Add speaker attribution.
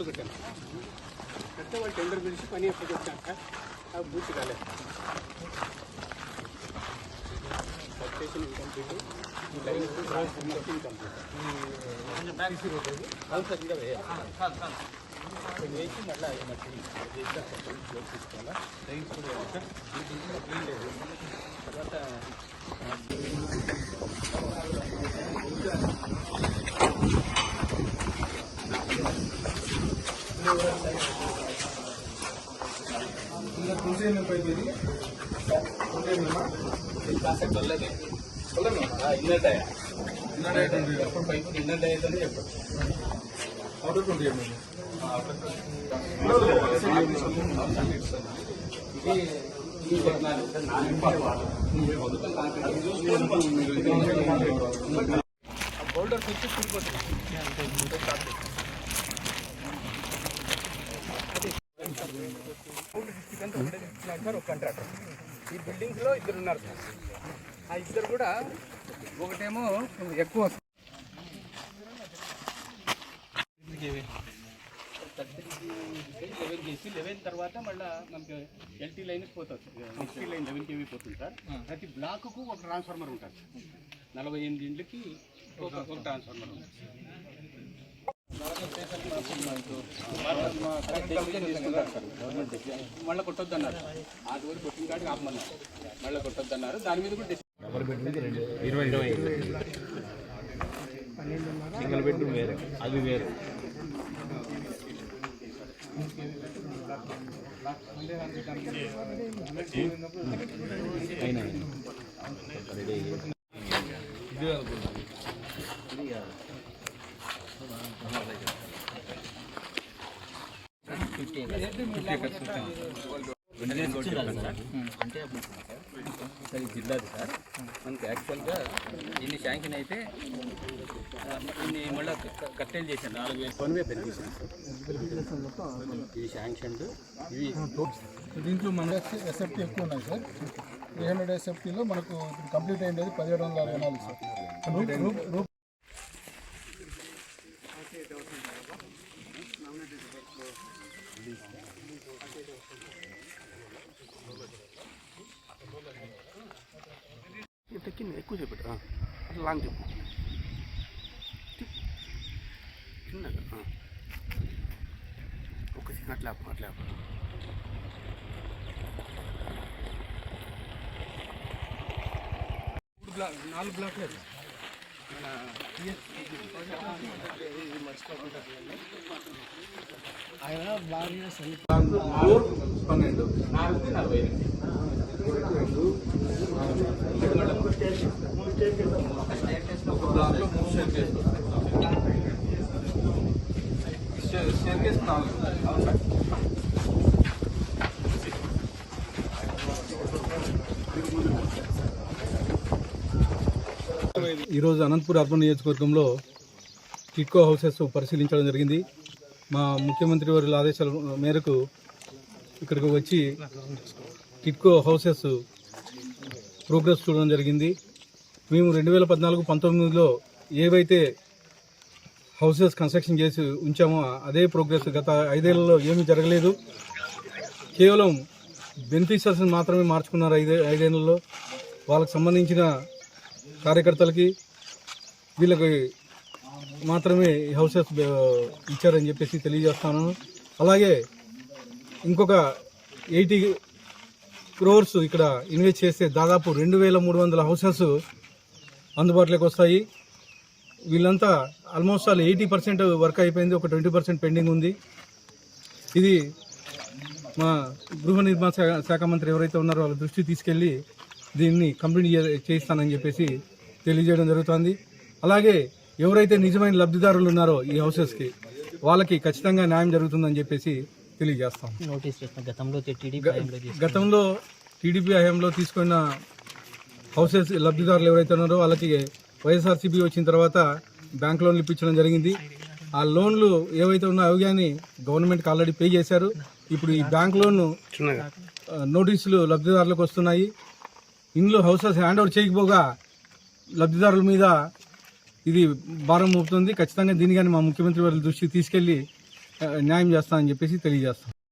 Speaker 1: అప్పచెప్పాను అంటే వాళ్ళు టెండర్ పిలిచి పని అప్పచెప్పాక ఆ బూత్ కాలేదు స్టేషన్ ఇన్కంప్లీట్ లైఫ్ ఇన్కంప్లీట్ అవును సార్ ఇంకా వేసి మళ్ళీ మట్టి
Speaker 2: ఇంకా ట్వంటీ ఎంఎం పైప్ ఇది ట్వంటీ ఎంఎం
Speaker 1: ఇది కాస్త చల్లదే ఇన్నట్టే ఎప్పుడు పైపు ఇన్నట్టు అవుతుంది ఎప్పుడు
Speaker 2: అవుటర్ ట్వంటీ ఎంఎం
Speaker 1: ఇది ఈ పద్నాలుగు మొదటి బోల్డర్స్ వచ్చి సార్ ఒక కాంట్రాక్టర్ ఈ బిల్డింగ్స్లో ఇద్దరు ఉన్నారు సార్. ఆ ఇద్దరు కూడా ఒకటేమో ఎక్కువ లెవెన్ చేసి లెవెన్ తర్వాత మళ్ళీ మనకి ఎల్టీ లైన్కి పోతుంది ఎల్టీ లైన్ లెవెన్ కేవీ పోతుంది సార్. ప్రతి బ్లాక్కు ఒక ట్రాన్స్ఫార్మర్ ఉంటుంది నలభై ఎనిమిది ఇండ్లకి ఒక ట్రాన్స్ఫార్మర్ ఉంటుంది. మళ్ళీ కొట్టొద్దు అన్నారు ఆది వరకు కొట్టిన కాడికి ఆపమన్నారు. మళ్ళీ కొట్టొద్దు అన్నారు దాని మీద కూడా
Speaker 3: ఇరవై ఇరవై సింగిల్ బెడ్రూమ్ వేరే. అది వేరే. అయినా అంటే
Speaker 1: సార్ జిల్లాది సార్ మనకి యాక్చువల్గా ఇన్ని శాంక్షన్ అయితే ఇన్ని మళ్ళీ కట్టెలు చేశాను నాలుగు వేలు పని పెరిగేసాను ఇది శాంక్షన్ ఇవి
Speaker 2: దీంట్లో మన ఎస్ఎఫ్టీ ఎక్కువ ఉన్నాయి సార్ త్రీ హండ్రెడ్ ఎస్ఎఫ్టీలో మనకు కంప్లీట్ అయ్యేది పదిహేడు వందల అరవై నాలుగు సార్. రూప్
Speaker 1: కింద ఎక్కువ చెప్పాడు అట్లా లాంగ్ చెప్పు. చిన్నగా. ఒక చిన్న అట్లా అట్లా బ్లాక్ నాలుగు బ్లాక్లు
Speaker 2: ఫోర్ పన్నెండు
Speaker 1: నాలుగు నలభై ఎనిమిది
Speaker 2: ఒక బ్లాక్లో మూడు షేర్ కేసు నాలుగు ఈరోజు అనంతపూర్ అర్బన్ నియోజకవర్గంలో టిట్కో హౌసెస్ పరిశీలించడం జరిగింది. మా ముఖ్యమంత్రి వారి ఆదేశాల మేరకు ఇక్కడికి వచ్చి టిట్కో హౌసెస్ ప్రోగ్రెస్ చూడడం జరిగింది. మేము రెండు వేల పద్నాలుగు పంతొమ్మిదిలో ఏవైతే హౌసెస్ కన్స్ట్రక్షన్ చేసి ఉంచామో అదే ప్రోగ్రెస్ గత ఐదేళ్ళలో ఏమీ జరగలేదు. కేవలం బెనిఫిషియర్స్ని మాత్రమే మార్చుకున్నారు ఐదే ఐదేళ్ళలో. వాళ్ళకి సంబంధించిన కార్యకర్తలకి వీళ్ళకి మాత్రమే ఈ హౌసెస్ ఇచ్చారని చెప్పేసి తెలియజేస్తాను. అలాగే ఇంకొక ఎయిటీ క్రోర్స్ ఇక్కడ ఇన్వెస్ట్ చేస్తే దాదాపు రెండు వేల మూడు వందల హౌసెస్ అందుబాటులోకి వస్తాయి. వీళ్ళంతా almost all eighty percent work అయిపోయింది ఒక ట్వంటీ పర్సెంట్ పెండింగ్ ఉంది ఇది మా గృహ నిర్మాణ శాఖ మంత్రి ఎవరైతే ఉన్నారో వాళ్ళ దృష్టికి తీసుకెళ్ళి దీన్ని కంప్లీట్ చేయిస్తానని చెప్పేసి తెలియజేయడం జరుగుతుంది అలాగే ఎవరైతే నిజమైన లబ్ధిదారులు ఉన్నారో ఈ హౌసెస్కి వాళ్ళకి ఖచ్చితంగా న్యాయం జరుగుతుందని చెప్పేసి తెలియజేస్తాం
Speaker 4: గతంలో
Speaker 2: గతంలో టీడీపీ హయాంలో తీసుకున్న హౌసెస్ లబ్ధిదారులు ఎవరైతే ఉన్నారో వాళ్ళకి వైఎస్ఆర్సీపీ వచ్చిన తర్వాత బ్యాంక్ లోన్లు ఇప్పించడం జరిగింది. ఆ లోన్లు ఏవైతే ఉన్నాయో అవి కానీ గవర్నమెంట్కి ఆల్రెడీ పే చేశారు. ఇప్పుడు ఈ బ్యాంక్ లోన్ నోటీసులు లబ్ధిదారులకు వస్తున్నాయి. ఇండ్లు హౌసెస్ హ్యాండ్ ఓవర్ చేయకపోగా లబ్ధిదారుల మీద ఇది భారం మోపుతుంది. ఖచ్చితంగా దీని కానీ మా ముఖ్యమంత్రి వారి దృష్టికి తీసుకెళ్ళి న్యాయం చేస్తామని చెప్పేసి తెలియజేస్తాం.